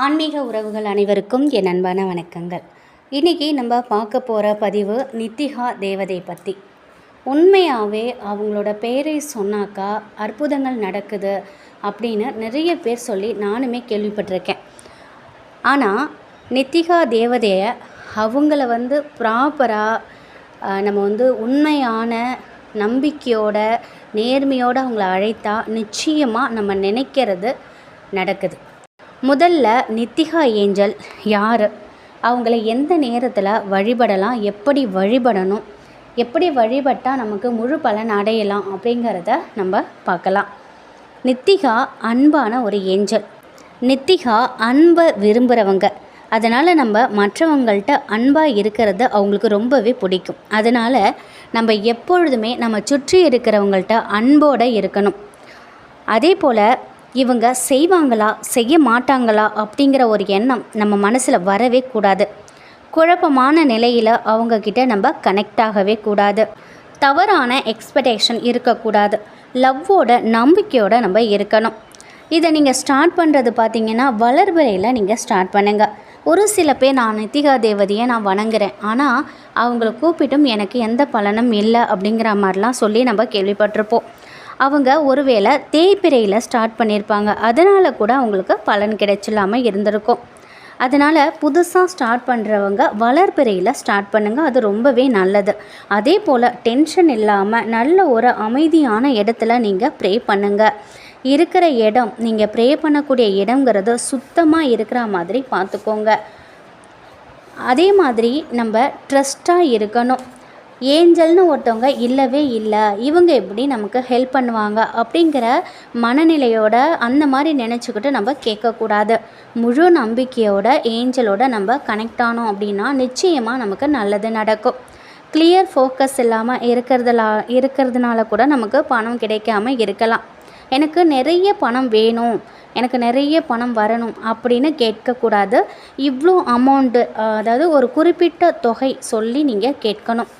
ஆன்மீக உறவுகள் அனைவருக்கும் என் அன்பான வணக்கங்கள். இன்றைக்கி நம்ம பார்க்க போகிற பதிவு நித்திகா தேவதை பற்றி உண்மையாகவே அவங்களோட பெயரை சொன்னாக்கா அற்புதங்கள் நடக்குது அப்படின்னு நிறைய பேர் சொல்லி நானுமே கேள்விப்பட்டிருக்கேன். ஆனால் நித்திகா தேவதையை அவங்கள வந்து ப்ராப்பராக நம்ம வந்து உண்மையான நம்பிக்கையோட நேர்மையோடு அவங்கள அழைத்தா நிச்சயமாக நம்ம நினைக்கிறது நடக்குது. முதல்ல நித்திகா ஏஞ்சல் யார்? அவங்கள எந்த நேரத்தில் வழிபடலாம்? எப்படி வழிபடணும்? எப்படி வழிபட்டால் நமக்கு முழு பலன் அடையலாம் அப்படிங்கிறத நம்ம பார்க்கலாம். நித்திகா அன்பான ஒரு ஏஞ்சல். நித்திகா அன்பை விரும்புகிறவங்க அதனால் நம்ம மற்றவங்கள்ட்ட அன்பாக இருக்கிறது அவங்களுக்கு ரொம்பவே பிடிக்கும். அதனால் நம்ம எப்பொழுதுமே நம்ம சுற்றி இருக்கிறவங்கள்ட்ட அன்போடு இருக்கணும். அதே போல் இவங்க செய்வாங்களா செய்ய மாட்டாங்களா அப்படிங்கிற ஒரு எண்ணம் நம்ம மனசில் வரவே கூடாது. குழப்பமான நிலையில் அவங்கக்கிட்ட நம்ம கனெக்ட் ஆகவே கூடாது. தவறான எக்ஸ்பெக்டேஷன் இருக்கக்கூடாது லவ்வோட நம்பிக்கையோட நம்ம இருக்கணும். இதை நீங்கள் ஸ்டார்ட் பண்ணுறது பார்த்தீங்கன்னா வளர்பிறையில் நீங்கள் ஸ்டார்ட் பண்ணுங்கள் ஒரு சில பேர் நான் நித்திகா தேவதையை நான் வணங்குறேன். ஆனால் அவங்கள கூப்பிட்டும் எனக்கு எந்த பலனும் இல்லை அப்படிங்கிற மாதிரிலாம் சொல்லி நம்ம கேள்விப்பட்டிருப்போம். அவங்க ஒருவேளை தேய்பிரையில் ஸ்டார்ட் பண்ணியிருப்பாங்க அதனால் கூட அவங்களுக்கு பலன் கிடைச்சில்லாமல் இருந்திருக்கும். அதனால் புதுசாக ஸ்டார்ட் பண்ணுறவங்க வளர்பிறையில் ஸ்டார்ட் பண்ணுங்கள் அது ரொம்பவே நல்லது. அதே போல் டென்ஷன் இல்லாமல் நல்ல ஒரு அமைதியான இடத்துல நீங்கள் ப்ரே பண்ணுங்கள் இருக்கிற இடம் நீங்கள் ப்ரே பண்ணக்கூடிய இடங்கிறது சுத்தமாக இருக்கிற மாதிரி பார்த்துக்கோங்க. அதே மாதிரி நம்ம ட்ரஸ்ட்டாக இருக்கணும். ஏஞ்சல்னு ஒருத்தவங்க இல்லவே இல்லை. இவங்க எப்படி நமக்கு ஹெல்ப் பண்ணுவாங்க? அப்படிங்கிற மனநிலையோட அந்த மாதிரி நினச்சிக்கிட்டு நம்ம கேட்கக்கூடாது. முழு நம்பிக்கையோட ஏஞ்சலோட நம்ம கனெக்ட் ஆனோம் அப்படின்னா நிச்சயமாக நமக்கு நல்லது நடக்கும். கிளியர் ஃபோக்கஸ் இல்லாமல் இருக்கிறதுல இருக்கிறதுனால கூட நமக்கு பணம் கிடைக்காம இருக்கலாம். எனக்கு நிறைய பணம் வேணும் எனக்கு நிறைய பணம் வரணும் அப்படின்னு கேட்கக்கூடாது. இவ்வளோ அமௌண்ட்டு அதாவது ஒரு குறிப்பிட்ட தொகை சொல்லி நீங்கள் கேட்கணும்.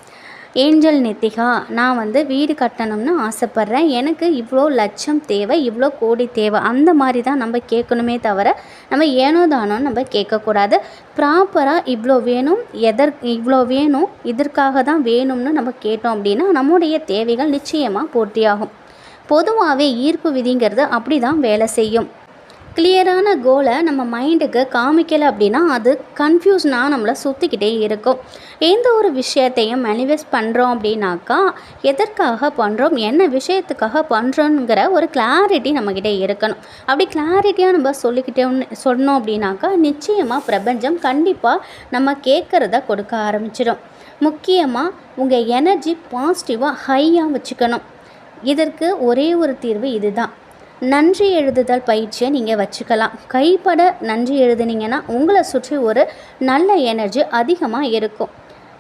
ஏஞ்சல் நித்திகா நான் வந்து வீடு கட்டணும்னு ஆசைப்பட்றேன். எனக்கு இவ்வளோ லட்சம் தேவை இவ்வளோ கோடி தேவை. அந்த மாதிரி தான் நம்ம கேட்கணுமே தவிர நம்ம ஏனோ தானோன்னு நம்ம கேட்கக்கூடாது. ப்ராப்பராக இவ்வளோ வேணும் எதற் இவ்வளோ வேணும் இதற்காக தான் வேணும்னு நம்ம கேட்டோம் அப்படின்னா நம்முடைய தேவைகள் நிச்சயமாக பூர்த்தியாகும். பொதுவாகவே ஈர்ப்பு விதிங்கிறது அப்படி தான் வேலை செய்யும். கிளியரான கோலை நம்ம மைண்டுக்கு காமிக்கலை அப்படின்னா அது கன்ஃபியூஷனாக நம்மளை சுற்றிக்கிட்டே இருக்கும். எந்த ஒரு விஷயத்தையும் மேனிஃபெஸ்ட் பண்ணுறோம் அப்படின்னாக்கா எதற்காக பண்ணுறோம் என்ன விஷயத்துக்காக பண்ணுறோங்கிற ஒரு கிளாரிட்டி நம்மக்கிட்ட இருக்கணும். அப்படி கிளாரிட்டியாக நம்ம சொல்லிக்கிட்டே சொன்னோம் அப்படின்னாக்கா நிச்சயமாக பிரபஞ்சம் கண்டிப்பாக நம்ம கேட்குறத கொடுக்க ஆரம்பிச்சிடும். முக்கியமாக உங்கள் எனர்ஜி பாசிட்டிவாக ஹையாக வச்சுக்கணும். இதற்கு ஒரே ஒரு தீர்வு இதுதான். நன்றி எழுதுதல் பயிற்சியை நீங்கள் வச்சுக்கலாம். கைப்பட நன்றி எழுதுனீங்கன்னா உங்களை சுற்றி ஒரு நல்ல எனர்ஜி அதிகமாக இருக்கும்.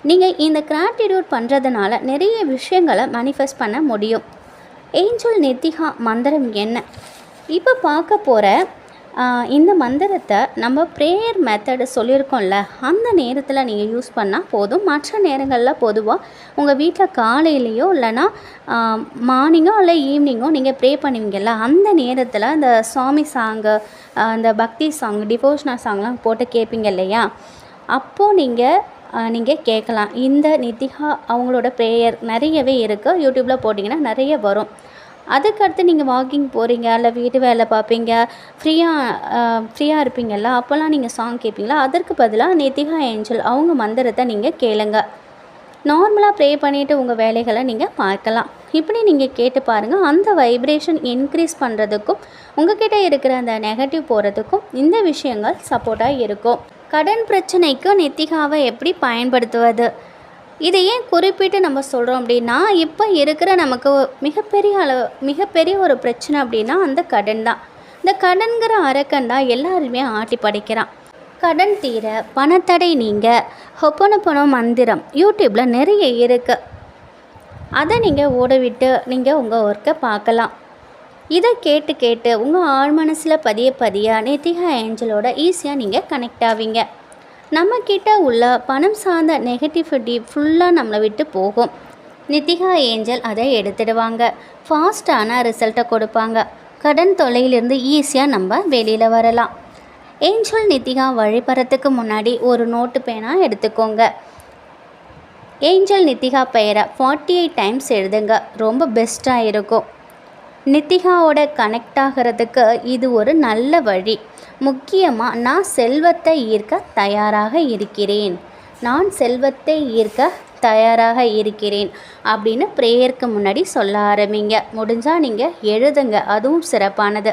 நீங்கள் இந்த கிராட்டிடியூட் பண்ணுறதுனால நிறைய விஷயங்களை மேனிஃபெஸ்ட் பண்ண முடியும். ஏஞ்சல் நெத்திகா மந்திரம் என்ன? இப்போ பார்க்க போகிற இந்த மந்திரத்தை நம்ம ப்ரேயர் மெத்தடு சொல்லியிருக்கோம்ல அந்த நேரத்தில் நீங்கள் யூஸ் பண்ணால் போதும். மற்ற நேரங்களில் பொதுவாக உங்கள் வீட்டில் காலையிலையோ இல்லைனா மார்னிங்கோ இல்லை ஈவினிங்கோ நீங்கள் ப்ரே பண்ணுவீங்கல்ல அந்த நேரத்தில் அந்த சுவாமி சாங்கு அந்த பக்தி சாங் டிவோஷனல் சாங்லாம் போட்டு கேட்பீங்க இல்லையா? அப்போது நீங்கள் நீங்கள் கேட்கலாம் இந்த நித்திகா அவங்களோட ப்ரேயர் நிறையவே இருக்குது யூடியூப்பில் போட்டிங்கன்னா நிறைய வரும். அதுக்கடுத்து நீங்கள் வாக்கிங் போகிறீங்க இல்லை வீட்டு வேலை பார்ப்பீங்க ஃப்ரீயாக ஃப்ரீயாக இருப்பீங்கள்ல அப்போல்லாம் நீங்கள் சாங் கேட்பீங்களா? அதற்கு பதிலாக நெத்திகா ஏஞ்சல் அவங்க மந்திரத்தை நீங்கள் கேளுங்க. நார்மலாக ப்ரே பண்ணிவிட்டு உங்கள் வேலைகளை நீங்கள் பார்க்கலாம். இப்படி நீங்கள் கேட்டு பாருங்கள் அந்த வைப்ரேஷன் இன்க்ரீஸ் பண்ணுறதுக்கும் உங்ககிட்ட இருக்கிற அந்த நெகட்டிவ் போகிறதுக்கும் இந்த விஷயங்கள் சப்போர்ட்டாக இருக்கும். கடன் பிரச்சனைக்கு நெத்திகாவை எப்படி பயன்படுத்துவது? இதை ஏன் குறிப்பிட்டு நம்ம சொல்கிறோம் அப்படின்னா இப்போ இருக்கிற நமக்கு மிகப்பெரிய அளவு மிகப்பெரிய ஒரு பிரச்சனை அப்படின்னா அந்த கடன் தான். இந்த கடன்கிற அரக்கன் தான் எல்லாருமே ஆட்டி படைக்கிறான். கடன் தீர பணத்தடை நீங்கள் ஹொப்பனப்பனோ மந்திரம் யூடியூப்பில் நிறைய இருக்குது அதை நீங்கள் ஓடவிட்டு நீங்கள் உங்கள் ஒர்க்கை பார்க்கலாம். இதை கேட்டு கேட்டு உங்கள் ஆழ் மனசில் பதிய பதிய நெத்திகா ஏஞ்சலோட ஈஸியாக நீங்கள் கனெக்ட் ஆவீங்க. நம்மக்கிட்ட உள்ள பணம் சார்ந்த நெகட்டிவிட்டி ஃபுல்லாக நம்மளை விட்டு போகும். நித்திகா ஏஞ்சல் அதை எடுத்துடுவாங்க. ஃபாஸ்ட்டான ரிசல்ட்டை கொடுப்பாங்க. கடன் தொலையிலிருந்து ஈஸியாக நம்ம வெளியில் வரலாம். ஏஞ்சல் நித்திகா வழிபடுறதுக்கு முன்னாடி ஒரு நோட்டு பேனா எடுத்துக்கோங்க. ஏஞ்சல் நித்திகா பெயரை ஃபார்ட்டி எயிட் டைம்ஸ் எழுதுங்க. ரொம்ப பெஸ்ட்டாக இருக்கும். நித்திகாவோட கனெக்ட் ஆகிறதுக்கு இது ஒரு நல்ல வழி. முக்கியமாக நான் செல்வத்தை ஈர்க்க தயாராக இருக்கிறேன். நான் செல்வத்தை ஈர்க்க தயாராக இருக்கிறேன் அப்படின்னு ப்ரேயருக்கு முன்னாடி சொல்ல ஆரம்பிங்க. முடிஞ்சால் நீங்கள் எழுதுங்க அதுவும் சிறப்பானது.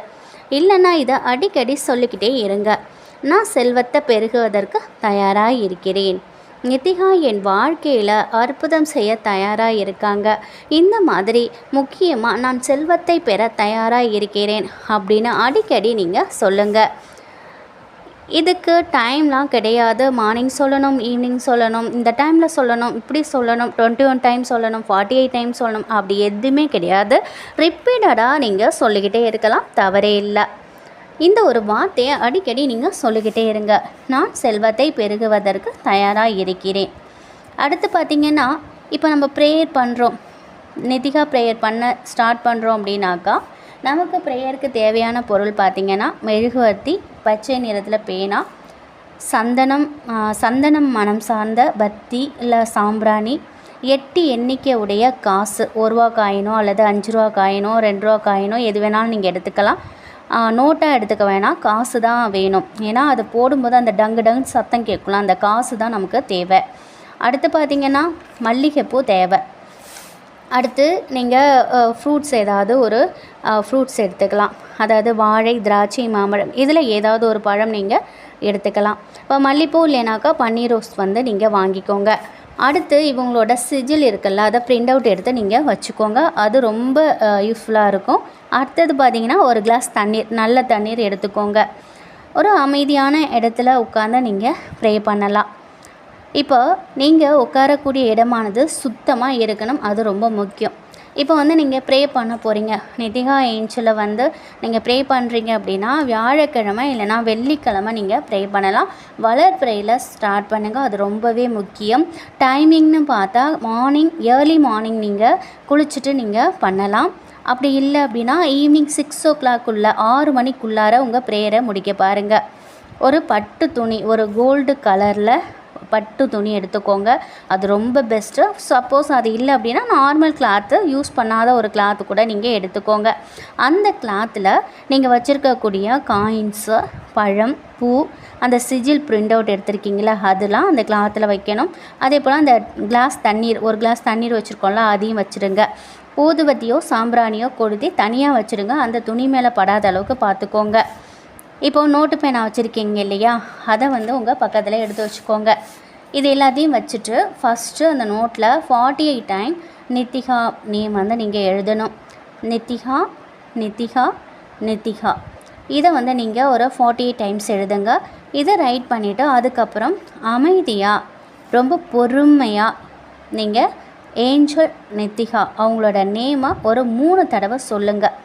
இல்லைன்னா இதை அடிக்கடி சொல்லிக்கிட்டே இருங்க. நான் செல்வத்தை பெருகுவதற்கு தயாராக இருக்கிறேன். நிதிகா என் வாழ்க்கையில் அற்புதம் செய்ய தயாராக இருக்காங்க. இந்த மாதிரி முக்கியமாக நான் செல்வத்தை பெற தயாராக இருக்கிறேன் அப்படின்னு அடிக்கடி நீங்கள் சொல்லுங்கள் இதுக்கு டைம்லாம் கிடையாது. மார்னிங் சொல்லணும் ஈவினிங் சொல்லணும் இந்த டைமில் சொல்லணும் இப்படி சொல்லணும் டுவெண்ட்டி ஒன் டைம் சொல்லணும் ஃபார்ட்டி எயிட் டைம் சொல்லணும் அப்படி எதுவுமே கிடையாது. ரிப்பீட்டடாக நீங்கள் சொல்லிக்கிட்டே இருக்கலாம் தவறே இல்லை. இந்த ஒரு வார்த்தையை அடிக்கடி நீங்கள் சொல்லிக்கிட்டே இருங்க. நான் செல்வத்தை பெருகுவதற்கு தயாராக இருக்கிறேன் அடுத்து பார்த்திங்கன்னா இப்போ நம்ம ப்ரேயர் பண்ணுறோம் நிதிகா ப்ரேயர் பண்ண ஸ்டார்ட் பண்ணுறோம் அப்படின்னாக்கா நமக்கு ப்ரேயருக்கு தேவையான பொருள் பார்த்திங்கன்னா மெழுகுவர்த்தி பச்சை நிறத்தில் பேனா சந்தனம் சந்தனம் மனம் சார்ந்த பத்தி இல்லை சாம்பிராணி எட்டு எண்ணிக்கை உடைய காசு ஒரு ரூபா காயினோ அல்லது அஞ்சு ரூபா காயினோ ரெண்டு ரூபா காயினோ எது வேணாலும் நீங்கள் எடுத்துக்கலாம். நோட்டாக எடுத்துக்க வேணாம். காசு தான் வேணும். ஏன்னா அது போடும்போது அந்த டங்கு டங்கு சத்தம் கேட்கலாம் அந்த காசு தான் நமக்கு தேவை. அடுத்து பார்த்திங்கன்னா மல்லிகைப்பூ தேவை. அடுத்து நீங்கள் ஃப்ரூட்ஸ் ஏதாவது ஒரு ஃப்ரூட்ஸ் எடுத்துக்கலாம். அதாவது வாழை திராட்சை மாம்பழம். இதில் ஏதாவது ஒரு பழம் நீங்கள் எடுத்துக்கலாம். இப்போ மல்லிப்பூ இல்லைனாக்கா பன்னீர் ரோஸ் வந்து நீங்கள் வாங்கிக்கோங்க. அடுத்து இவங்களோட சிஜில் இருக்குல்ல அதை ப்ரிண்ட் அவுட் எடுத்து நீங்கள் வச்சுக்கோங்க. அது ரொம்ப யூஸ்ஃபுல்லாக இருக்கும். அடுத்தது பார்த்திங்கன்னா ஒரு கிளாஸ் தண்ணீர் நல்ல தண்ணீர் எடுத்துக்கோங்க. ஒரு அமைதியான இடத்துல உட்காந்து நீங்கள் ப்ரே பண்ணலாம். இப்போ நீங்கள் உட்காரக்கூடிய இடமானது சுத்தமாக இருக்கணும். அது ரொம்ப முக்கியம். இப்போ வந்து நீங்கள் ப்ரே பண்ண போகிறீங்க நிதிகா ஏஞ்சில் வந்து நீங்கள் ப்ரே பண்ணுறீங்க அப்படின்னா வியாழக்கிழமை இல்லைனா வெள்ளிக்கிழமை நீங்கள் ப்ரே பண்ணலாம். வளர் ப்ரேயில் ஸ்டார்ட் பண்ணுங்கள் அது ரொம்பவே முக்கியம். டைமிங்னு பார்த்தா மார்னிங் ஏர்லி மார்னிங் நீங்கள் குளிச்சுட்டு நீங்கள் பண்ணலாம். அப்படி இல்லை அப்படின்னா ஈவினிங் சிக்ஸ் ஓ கிளாக்குள்ளே ஆறு மணிக்குள்ளார உங்கள் ப்ரேயரை முடிக்க பாருங்கள் ஒரு பட்டு துணி ஒரு கோல்டு கலரில் பட்டு துணி எடுத்துக்கோங்க. அது ரொம்ப பெஸ்ட்டு சப்போஸ் அது இல்லை அப்படின்னா நார்மல் கிளாத்து யூஸ் பண்ணாத ஒரு கிளாத்து கூட நீங்கள் எடுத்துக்கோங்க. அந்த கிளாத்தில் நீங்கள் வச்சுருக்கக்கூடிய காயின்ஸு பழம் பூ அந்த சிஜில் பிரிண்ட் அவுட் எடுத்திருக்கீங்களா அதெல்லாம் அந்த கிளாத்தில் வைக்கணும். அதே போல் அந்த கிளாஸ் தண்ணீர் ஒரு கிளாஸ் தண்ணீர் வச்சுருக்கோம்ல அதையும் வச்சுருங்க. ஊதுவத்தியோ சாம்பிராணியோ கொடுத்து தனியாக வச்சுருங்க. அந்த துணி மேலே படாத அளவுக்கு பார்த்துக்கோங்க இப்போது நோட்டு பேனா வச்சுருக்கீங்க இல்லையா? அதை வந்து உங்கள் பக்கத்தில் எடுத்து வச்சுக்கோங்க. இது எல்லாத்தையும் வச்சுட்டு ஃபஸ்ட்டு அந்த நோட்டில் forty eight time Nithika name வந்து நீங்கள் எழுதணும். நித்திகா நித்திகா நித்திகா. இதை வந்து நீங்கள் ஒரு ஃபார்ட்டி எயிட் டைம்ஸ் எழுதுங்க. இதை ரைட் பண்ணிவிட்டு அதுக்கப்புறம் அமைதியாக ரொம்ப பொறுமையாக நீங்கள் ஏஞ்சல் நித்திகா அவங்களோட நேமை ஒரு மூணு தடவை சொல்லுங்கள்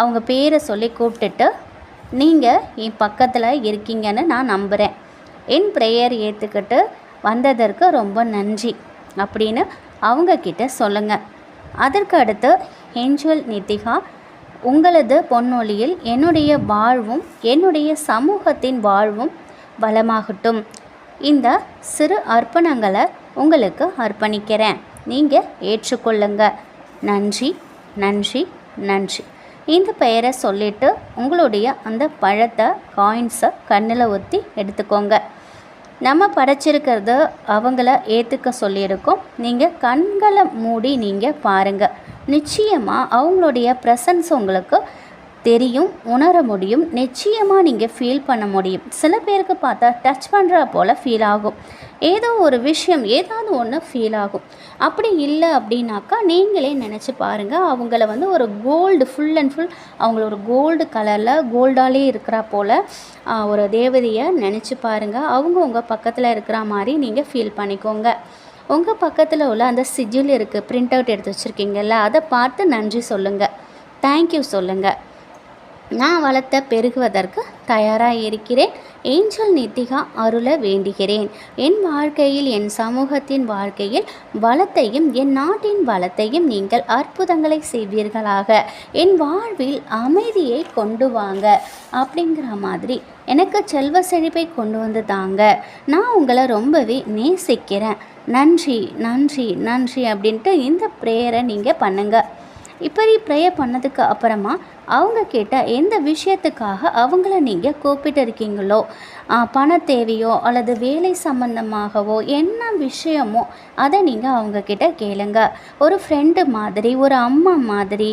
அவங்க பேரை சொல்லி கூப்பிட்டுட்டு நீங்கள் என் பக்கத்தில் இருக்கீங்கன்னு நான் நம்புகிறேன் என் ப்ரேயர் ஏற்றுக்கிட்டு வந்ததற்கு ரொம்ப நன்றி அப்படின்னு அவங்கக்கிட்ட சொல்லுங்கள் அதற்கு அடுத்து ஏஞ்சல் நித்திகா உங்களது பொன்னொழியில் என்னுடைய வாழ்வும் என்னுடைய சமூகத்தின் வாழ்வும் வளமாகட்டும். இந்த சிறு அர்ப்பணங்களை உங்களுக்கு அர்ப்பணிக்கிறேன். நீங்கள் ஏற்றுக்கொள்ளுங்க. நன்றி நன்றி நன்றி. இந்த பெயரை சொல்லிவிட்டு உங்களுடைய அந்த பழத்தை காயின்ஸை கண்ணில் ஊற்றி எடுத்துக்கோங்க. நம்ம படைச்சிருக்கிறது அவங்கள ஏற்றுக்க சொல்லியிருக்கோம். நீங்கள் கண்களை மூடி நீங்கள் பாருங்கள் நிச்சயமாக அவங்களுடைய ப்ரெசன்ஸ் உங்களுக்கு தெரியும் உணர முடியும். நிச்சயமாக நீங்கள் ஃபீல் பண்ண முடியும். சில பேருக்கு பார்த்தா டச் பண்ணுற போல் ஃபீல் ஆகும். ஏதோ ஒரு விஷயம் ஏதாவது ஒன்று ஃபீல் ஆகும். அப்படி இல்லை அப்படின்னாக்கா நீங்களே நினச்சி பாருங்கள் அவங்கள வந்து ஒரு கோல்டு ஃபுல் அண்ட் ஃபுல் அவங்கள ஒரு கோல்டு கலரில் கோல்டாலே இருக்கிறா போல் ஒரு தேவதையை நினச்சி பாருங்கள் அவங்க உங்கள் பக்கத்தில் இருக்கிற மாதிரி நீங்கள் ஃபீல் பண்ணிக்கோங்க. உங்கள் பக்கத்தில் உள்ள அந்த சிஜில் இருக்குது பிரிண்ட் அவுட் எடுத்து வச்சுருக்கீங்கல்ல அதை பார்த்து நன்றி சொல்லுங்கள் தேங்க்யூ சொல்லுங்கள் நான் வளர்த்த பெருகுவதற்கு தயாராக இருக்கிறேன். ஏஞ்சல் நித்திகா அருள வேண்டுகிறேன். என் வாழ்க்கையில் என் சமூகத்தின் வாழ்க்கையில் வளத்தையும் என் நாட்டின் வளத்தையும் நீங்கள் அற்புதங்களை செய்வீர்களாக. என் வாழ்வில் அமைதியை கொண்டு வாங்க. அப்படிங்கிற மாதிரி எனக்கு செல்வ செழிப்பை கொண்டு வந்து தாங்க. நான் உங்களை ரொம்பவே நேசிக்கிறேன். நன்றி நன்றி நன்றி அப்படின்ட்டு இந்த ப்ரேயரை நீங்கள் பண்ணுங்கள் இப்படி ப்ரேயர் பண்ணதுக்கு அப்புறமா அவங்க கிட்ட எந்த விஷயத்துக்காக அவங்கள நீங்கள் கூப்பிட்டு இருக்கீங்களோ பண தேவையோ அல்லது வேலை சம்பந்தமாகவோ என்ன விஷயமோ அதை நீங்கள் அவங்கக்கிட்ட கேளுங்க. ஒரு ஃப்ரெண்டு மாதிரி ஒரு அம்மா மாதிரி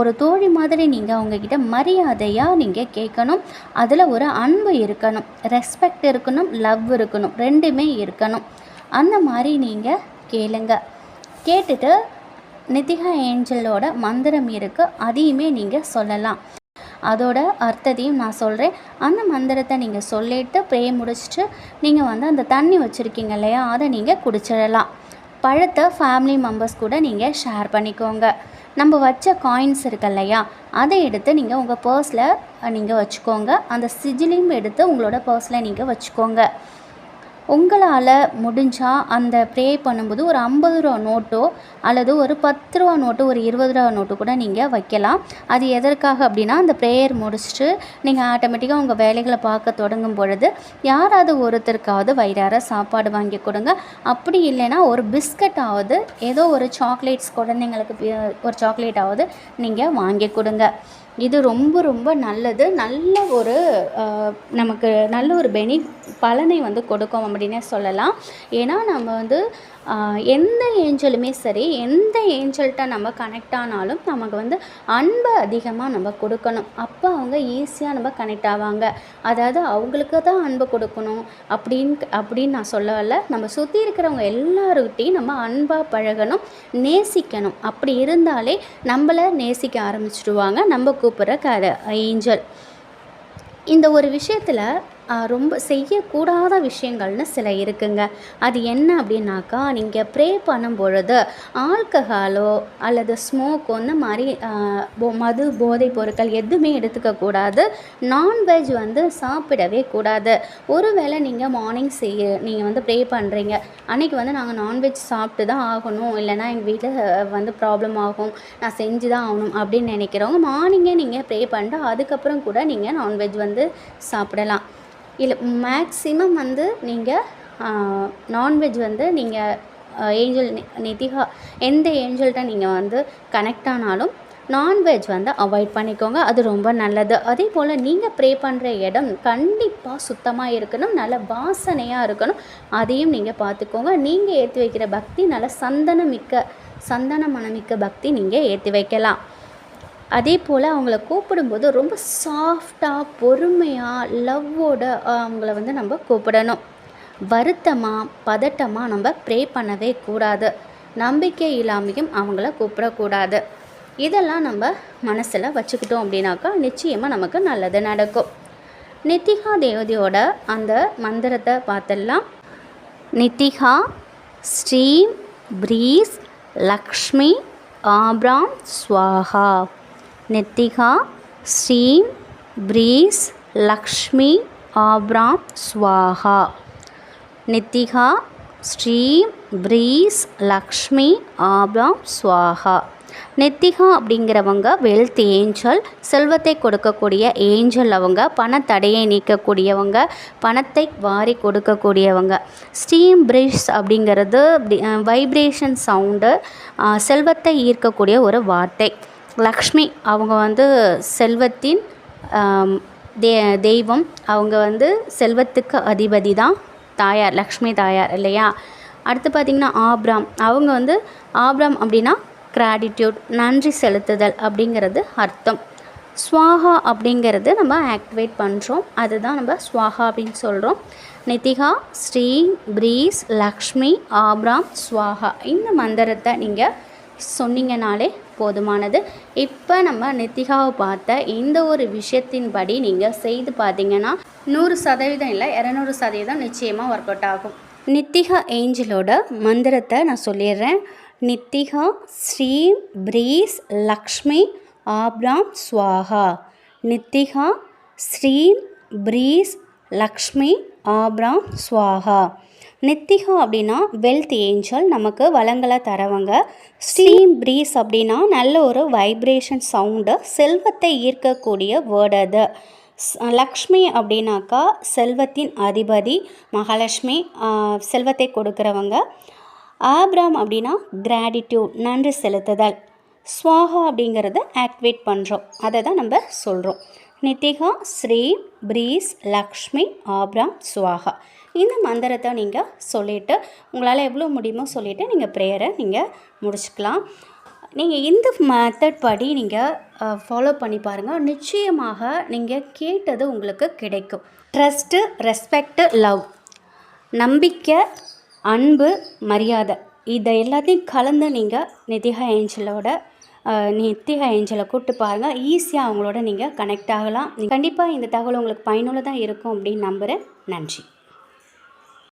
ஒரு தோழி மாதிரி நீங்கள் அவங்கக்கிட்ட மரியாதையாக நீங்கள் கேட்கணும். அதில் ஒரு அன்பு இருக்கணும் ரெஸ்பெக்ட் இருக்கணும் லவ் இருக்கணும் ரெண்டுமே இருக்கணும். அந்த மாதிரி நீங்கள் கேளுங்க. கேட்டுட்டு நிதிகா ஏஞ்சலோட மந்திரம் இருக்குது அதையுமே நீங்கள் சொல்லலாம். அதோட அர்த்தத்தையும் நான் சொல்கிறேன் அந்த மந்திரத்தை நீங்கள் சொல்லிட்டு ப்ரே முடிச்சுட்டு நீங்கள் வந்து அந்த தண்ணி வச்சுருக்கீங்க இல்லையா? அதை நீங்கள் குடிச்சிடலாம். பழத்தை ஃபேமிலி மெம்பர்ஸ் கூட நீங்கள் ஷேர் பண்ணிக்கோங்க. நம்ம வச்ச காயின்ஸ் இருக்கு இல்லையா? அதை எடுத்து நீங்கள் உங்கள் பர்ஸில் நீங்கள் வச்சுக்கோங்க. அந்த சிஜிலையும் எடுத்து உங்களோட பர்ஸில் நீங்கள் வச்சுக்கோங்க. உங்களால் முடிஞ்சால் அந்த ப்ரே பண்ணும்போது ஒரு ஐம்பது ரூபா நோட்டோ அல்லது ஒரு பத்து ரூபா நோட்டு ஒரு இருபது ரூபா நோட்டு கூட நீங்கள் வைக்கலாம். அது எதற்காக அப்படின்னா அந்த ப்ரேயர் முடிச்சுட்டு நீங்கள் ஆட்டோமேட்டிக்காக உங்கள் வேலைகளை பார்க்க தொடங்கும் பொழுது யாராவது ஒருத்தருக்காவது வயிறார சாப்பாடு வாங்கி கொடுங்க. அப்படி இல்லைன்னா ஒரு பிஸ்கட்டாவது ஏதோ ஒரு சாக்லேட்ஸ் குழந்தைங்களுக்கு ஒரு சாக்லேட்டாவது நீங்கள் வாங்கி கொடுங்க. இது ரொம்ப ரொம்ப நல்லது. நல்ல ஒரு நமக்கு நல்ல ஒரு பெனி பலனை வந்து கொடுக்கும் அப்படின்னே சொல்லலாம். ஏன்னா நம்ம வந்து எந்த ஏஞ்சலுமே சரி எந்த ஏஞ்சல்கிட்ட நம்ம கனெக்ட் ஆனாலும் நமக்கு வந்து அன்பை அதிகமாக நம்ம கொடுக்கணும். அப்போ அவங்க ஈஸியாக நம்ம கனெக்ட் ஆவாங்க. அதாவது அவங்களுக்கு தான் அன்பு கொடுக்கணும் அப்படின்னு அப்படின்னு நான் சொல்ல நம்ம சுற்றி இருக்கிறவங்க எல்லாருக்கிட்டையும் நம்ம அன்பாக பழகணும் நேசிக்கணும். அப்படி இருந்தாலே நம்மளை நேசிக்க ஆரம்பிச்சிடுவாங்க. நம்ம கூப்பிட்ற க ஏஞ்சல். இந்த ஒரு விஷயத்தில் ரொம்ப செய்யக்கூடாத விஷயங்கள்னு சில இருக்குங்க. அது என்ன அப்படின்னாக்கா நீங்கள் ப்ரே பண்ணும் பொழுது ஆல்கஹாலோ அல்லது ஸ்மோக்கோ இந்த மாதிரி போ- மது போதைப் பொருட்கள் எதுவுமே எடுத்துக்கக்கூடாது நான்வெஜ் வந்து சாப்பிடவே கூடாது. ஒருவேளை நீங்கள் மார்னிங் செய்ய நீங்கள் வந்து ப்ரே பண்ணுறீங்க அன்றைக்கி வந்து நாங்கள் நான்வெஜ் சாப்பிட்டு தான் ஆகணும். இல்லைன்னா எங்கள் வீட்டில் வந்து ப்ராப்ளம் ஆகும். நான் செஞ்சு தான் ஆகணும் அப்படின்னு நினைக்கிறவங்க மார்னிங்கே நீங்கள் ப்ரே பண்ணிட்டு அதுக்கப்புறம் கூட நீங்கள் நான்வெஜ் வந்து சாப்பிடலாம். இல்லை மேக்ஸிமம் வந்து நீங்கள் நான்வெஜ் வந்து நீங்கள் ஏஞ்சல் நிதிகா எந்த ஏஞ்சல்கிட்ட நீங்கள் வந்து கனெக்ட் ஆனாலும் நான்வெஜ் வந்து அவாய்ட் பண்ணிக்கோங்க. அது ரொம்ப நல்லது. அதே போல் நீங்கள் ப்ரே பண்ணுற இடம் கண்டிப்பாக சுத்தமாக இருக்கணும். நல்ல வாசனையாக இருக்கணும். அதையும் நீங்கள் பார்த்துக்கோங்க. நீங்கள் ஏற்றி வைக்கிற பக்தி நல்ல சந்தனமிக்க சந்தன மனமிக்க பக்தி நீங்கள் ஏற்றி வைக்கலாம். அதே போல் அவங்கள கூப்பிடும்போது ரொம்ப சாஃப்டாக பொறுமையாக லவ்வோட அவங்கள வந்து நம்ம கூப்பிடணும். வருத்தமாக பதட்டமாக நம்ம ப்ரே பண்ணவே கூடாது. நம்பிக்கை இல்லாமையும் அவங்கள கூப்பிடக்கூடாது. இதெல்லாம் நம்ம மனசில் வச்சுக்கிட்டோம் அப்படின்னாக்கா நிச்சயமாக நமக்கு நல்லது நடக்கும். நித்திகா தேவதையோட அந்த மந்திரத்தை பார்த்துடலாம். நித்திகா ஸ்ரீம் ப்ரீஸ் லக்ஷ்மி ஆப்ராம் ஸ்வாஹா நெத்திகா ஸ்ரீம் ப்ரீஸ் லக்ஷ்மி ஆப்ராம் ஸ்வாஹா நித்திகா ஸ்ரீம் ப்ரீஸ் லக்ஷ்மி ஆப்ராம் ஸ்வாஹா நெத்திகா அப்படிங்கிறவங்க வெல்த் ஏஞ்சல் செல்வத்தை கொடுக்கக்கூடிய ஏஞ்சல் அவங்க பணத்தடையை நீக்கக்கூடியவங்க பணத்தை வாரி கொடுக்கக்கூடியவங்க. ஸ்டீம் பிரிஷ் அப்படிங்கிறது வைப்ரேஷன் சவுண்டு செல்வத்தை ஈர்க்கக்கூடிய ஒரு வார்த்தை. லக்ஷ்மி அவங்க வந்து செல்வத்தின் தே தெய்வம். அவங்க வந்து செல்வத்துக்கு அதிபதி தான் தாயார் லக்ஷ்மி தாயார் இல்லையா? அடுத்து பார்த்திங்கன்னா ஆப்ராம். அவங்க வந்து ஆப்ராம் அப்படின்னா கிராட்டிடியூட் நன்றி செலுத்துதல் அப்படிங்கிறது அர்த்தம். ஸ்வாஹா அப்படிங்கிறது நம்ம ஆக்டிவேட் பண்ணுறோம் அதுதான் நம்ம ஸ்வாஹா அப்படின்னு சொல்கிறோம் நிதிகா ஸ்ரீ ப்ரீஸ் லக்ஷ்மி ஆப்ராம் ஸ்வாஹா இந்த மந்திரத்தை நீங்கள் சொன்னீங்கனாலே போதுமானது. இப்போ நம்ம நித்திகாவை பார்த்த இந்த ஒரு விஷயத்தின்படி நீங்கள் செய்து பார்த்தீங்கன்னா நூறு சதவீதம் இல்லை இரநூறு சதவீதம் நிச்சயமாக ஒர்க் அவுட் ஆகும். நித்திகா ஏஞ்சலோட மந்திரத்தை நான் சொல்லிடுறேன். நித்திகா ஸ்ரீ ப்ரீஸ் லக்ஷ்மி ஆப்ராம் ஸ்வாஹா நித்திகா ஸ்ரீம் பிரீஸ் லக்ஷ்மி ஆப்ராம் ஸ்வாகா நித்திகா அப்படின்னா வெல்த் ஏஞ்சல் நமக்கு வளங்களை தரவங்க. ஸ்டீம் ப்ரீஸ் அப்படின்னா நல்ல ஒரு வைப்ரேஷன் சவுண்டு செல்வத்தை ஈர்க்கக்கூடிய வேர்டு அது. லக்ஷ்மி அப்படின்னாக்கா செல்வத்தின் அதிபதி மகாலட்சுமி செல்வத்தை கொடுக்குறவங்க. ஆப்ராம் அப்படின்னா கிராட்டிடியூட் நன்றி செலுத்துதல். ஸ்வாகா அப்படிங்கிறத ஆக்டிவேட் பண்ணுறோம் அதை தான் நம்ம சொல்கிறோம் நித்திகா ஸ்ரீ பிரீஸ் லக்ஷ்மி ஆப்ராம் சுவாகா. இந்த மந்திரத்தை நீங்கள் சொல்லிவிட்டு உங்களால் எவ்வளோ முடியுமோ சொல்லிவிட்டு நீங்கள் ப்ரேயரை நீங்கள் முடிச்சுக்கலாம். நீங்கள் இந்த மெத்தட் படி நீங்கள் ஃபாலோ பண்ணி பாருங்கள் நிச்சயமாக நீங்கள் கேட்டது உங்களுக்கு கிடைக்கும். ட்ரஸ்ட்டு ரெஸ்பெக்ட்டு லவ் நம்பிக்கை அன்பு மரியாதை. இதை எல்லாத்தையும் கலந்து நீங்கள் நிதிகா ஏஞ்சலோட நித்திகா ஏஞ்சலை கூப்பிட்டு பாருங்கள் ஈஸியாக அவங்களோட நீங்கள் கனெக்ட் ஆகலாம். கண்டிப்பாக இந்த தகவல் உங்களுக்கு பயனுள்ளதாக இருக்கும் அப்படின்னு நம்புகிறேன் நன்றி.